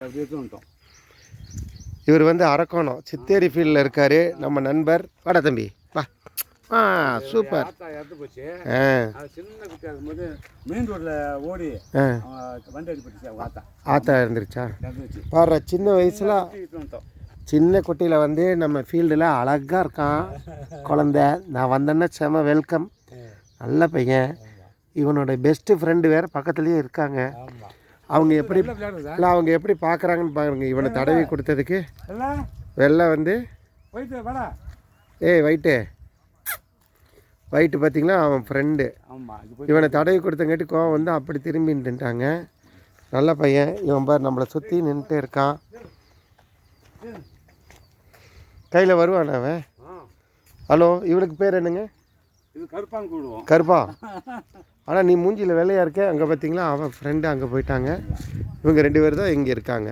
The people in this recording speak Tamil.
வந்துட்டோம். இவர் வந்து அரக்கோணம் சித்தேரி ஃபீல்டில் இருக்கார். நம்ம நண்பர். வாடா தம்பி வா. ஆ சூப்பர். ஆ. ஆத்தா. இருந்துருச்சா பாரு சின்ன வயசில் சின்ன குட்டியில் வந்து நம்ம ஃபீல்டில் அழகாக இருக்கான். குழந்த. நான் வந்தேன்னா செம வெல்கம் நல்ல பையன். இவனோட பெஸ்ட்டு ஃப்ரெண்டு வேறு பக்கத்துலேயே இருக்காங்க. அவங்க எப்படி இல்லை அவங்க எப்படி பார்க்குறாங்கன்னு பாருங்க. இவனை தடவி கொடுத்ததுக்கு. வெள்ளை வந்து ஏய் வைட்டு வைட்டு பார்த்தீங்களா அவன் ஃப்ரெண்டு இவனை தடவி கொடுத்தங்காட்டி கோவம் வந்து அப்படி திரும்பி நின்றுட்டாங்க நல்ல பையன். இவன் பார் நம்மளை சுற்றி நின்றுட்டு இருக்கான். கையில் வருவான் அவன்? ஹலோ இவனுக்கு பேர் என்னங்க? கருப்பா? ஆனால் நீ மூஞ்சியில் வேலையாக இருக்க அங்கே பார்த்தீங்களா அவன் ஃப்ரெண்டு அங்கே போயிட்டாங்க. இவங்க ரெண்டு பேர் தான் இங்கே இருக்காங்க.